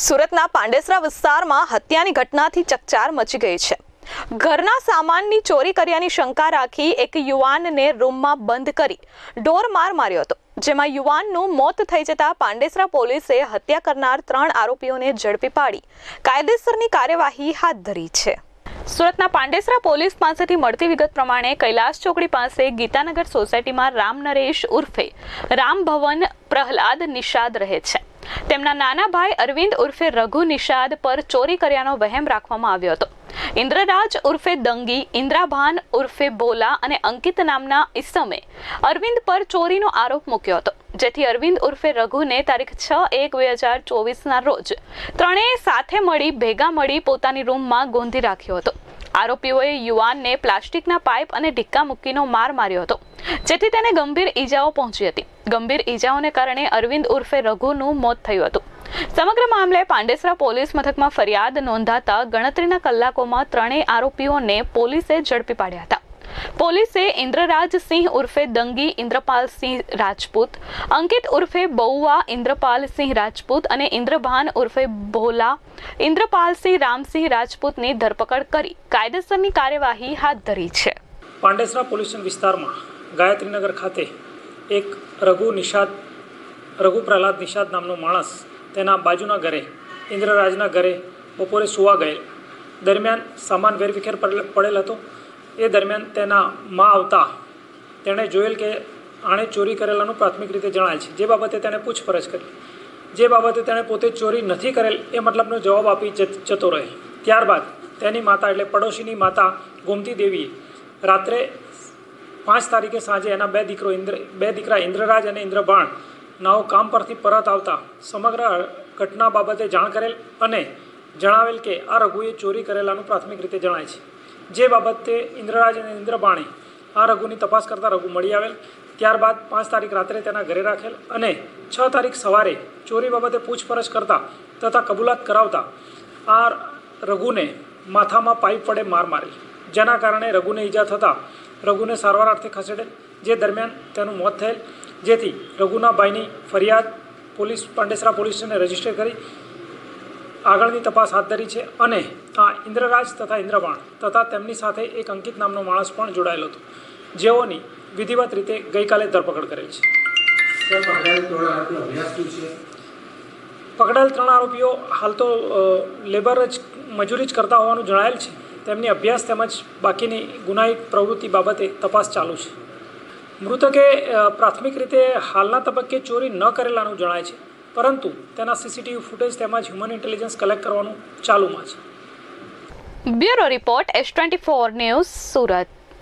સુરતના પાંડેસરા વિસ્તારમાં હત્યાની ઘટનાથી ચકચાર મચી ગઈ છે. ઘરના સામાનની ચોરી કર્યાની શંકા રાખી એક યુવાનને રૂમમાં બંધ કરી ડોર માર માર્યો હતો. જેમાં યુવાનનું મોત થઈ જતા પાંડેસરા પોલીસે હત્યા કરનાર ત્રણ આરોપીઓને ઝડપી પાડી. કાયદેસરની કાર્યવાહી હાથ ધરી છે. સુરતના પાંડેસરા પોલીસ પાસેથી મળતી વિગત પ્રમાણે કૈલાસ ચોકડી પાસે ગીતાનગર સોસાયટીમાં રામ નરેશ ઉર્ફે રામ ભવન પ્રહલાદ નિષાદ રહે છે. તેમના નાના ભાઈ અરવિંદ ઉર્ફે રઘુ નિષાદ પર ચોરી કર્યાનો વહેમ રાખવામાં આવ્યો હતો. ઇન્દ્રરાજ ઉર્ફે દંગી, ઇન્દ્રાભાન ઉર્ફે બોલા અને અંકિત નામના ઇસમે અરવિંદ પર ચોરીનો આરોપ મૂક્યો હતો. જેથી અરવિંદ ઉર્ફે રઘુને તારીખ છ એક બે હજાર ચોવીસના રોજ ત્રણેય સાથે મળી, ભેગા મળી પોતાની રૂમમાં ગોંધી રાખ્યો હતો. આરોપીઓએ યુવાનને પ્લાસ્ટિકના પાઇપ અને ઢીક્કા મૂકીનો માર માર્યો હતો. જેથી તેને ગંભીર ઈજાઓ પહોંચી હતી. ગંભીર ઈજાઓને કારણે અરવિંદ ઉર્ફે રઘુનું મોત થયું હતું. સમગ્ર મામલે પાંડેસરા પોલીસ મથકમાં ફરિયાદ નોંધાતા ગણતરીના કલાકોમાં ત્રણેય આરોપીઓને પોલીસે ઝડપી પાડ્યા હતા. પોલીસે ઇન્દ્રરાજસિંહ ઉર્ફે દંગી ઇન્દ્રપાલસિંહ રાજપૂત, અંકિત ઉર્ફે બહુવા ઇન્દ્રપાલસિંહ રાજપૂત અને ઇન્દ્રભાન ઉર્ફે ભોલા ઇન્દ્રપાલસિંહ રામસિંહ રાજપૂતની ધરપકડ કરી. કાયદેસરની કાર્યવાહી હાથ ધરી છે. પાંડેસરા પોલ્યુશન વિસ્તારમાં ગાયત્રીનગર ખાતે એક રઘુ નિષાદ, રઘુ પ્રહલાદ નિષાદ નામનો માણસ તેના બાજુના ઘરે, ઇન્દ્રરાજના ઘરે બપોરે સુવા ગયેલ. દરમિયાન સામાન વેરવિખેર પડેલ હતો. એ દરમિયાન તેના મા આવતા તેણે જોયેલ કે આણે ચોરી કરેલાનું પ્રાથમિક રીતે જણાય છે. જે બાબતે તેણે પૂછપરછ કરી. જે બાબતે તેણે પોતે ચોરી નથી કરેલ એ મતલબનો જવાબ આપી જતો રહે. ત્યારબાદ તેની માતા એટલે પડોશીની માતા ગોમતી દેવીએ રાત્રે પાંચ તારીખે સાંજે એના બે દીકરો ઇન્દ્ર, બે દીકરા ઇન્દ્રરાજ અને ઇન્દ્રભાણ નાઓ કામ પરથી પરત આવતા. સમગ્ર ઘટના બાબતે જાણ કરેલ અને જણાવેલ કે આ રઘુએ ચોરી કરેલાનું પ્રાથમિક રીતે જણાય છે. જે બાબતે ઇન્દ્રરાજ અને ઇન્દ્રબાણે આ રઘુની તપાસ કરતા રઘુ મળી આવેલ. ત્યારબાદ પાંચ તારીખ રાત્રે તેના ઘરે રાખેલ અને છ તારીખ સવારે ચોરી બાબતે પૂછપરછ કરતા તથા કબૂલાત કરાવતા આ રઘુને માથામાં પાઇપ વડે માર મારેલ. જેના કારણે રઘુને ઈજા થતાં રઘુને સારવાર અર્થે ખસેડેલ જે દરમિયાન તેનું મોત થયેલ. જેથી રઘુના ભાઈની ફરિયાદ પોલીસ પાંડેસરા પોલીસ સ્ટેશને રજિસ્ટર કરી આગળની તપાસ હાથ ધરી છે અને આ ઇન્દ્રરાજ તથા ઇન્દ્રબાણ તથા તેમની સાથે એક અંકિત નામનો માણસ પણ જોડાયેલો હતો. જેઓની વિધિવત રીતે ગઈકાલે ધરપકડ કરેલ છે. પકડાયેલ ત્રણ આરોપીઓ હાલ તો લેબર જ મજૂરી જ કરતા હોવાનું જણાયેલ છે. તેમની અભ્યાસ તેમજ બાકીની ગુનાહિત પ્રવૃત્તિ બાબતે તપાસ ચાલુ છે. મૃતકે પ્રાથમિક રીતે હાલના તબક્કે ચોરી ન કરેલાનું જણાય છે, પરંતુ તેના સીસીટીવી ફૂટેજ તેમજ હ્યુમન ઇન્ટેલિજન્સ કલેક્ટ કરવાનું ચાલુમાં છે. Bureau report S twenty four news Surat.